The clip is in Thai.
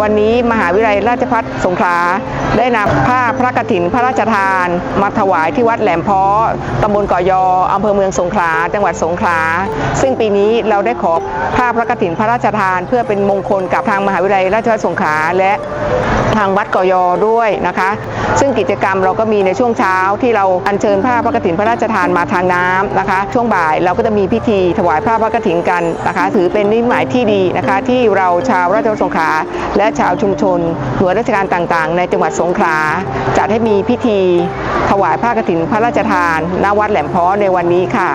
วันนี้มหาวิทยาลัยราชภัฏสงขลาได้นำผ้าพระกฐินพระราชทาน มาถวายที่วัดแหลมเพาะตำบลเกาะยออำเภอเมืองสงขลาจังหวัดสงขลาซึ่งปีนี้เราได้ขอผ้าพระกฐินพระราชทาน เพื่อเป็นมงคลกับทางมหาวิทยาลัยราชภัฏสงขลาและทางวัดเกาะยอด้วยนะคะ ซึ่งกิจกรรมเราก็มีในช่วงเช้าที่เราอัญเชิญผ้าพระกฐินพระราชทานมาทางน้ำนะคะ ช่วงบ่ายเราก็จะมีพิธีถวายผ้าพระกฐินกันนะคะ ถือเป็นนิมิตหมายที่ดีนะคะ ที่เราชาวราชวัฒสงขลาและชาวชุมชนหน่วยราชการต่างๆ ในจังหวัดสงขลาจัดให้มีพิธี ถวายผ้ากฐินพระราชทานณวัดแหลมเพาะในวันนี้ค่ะ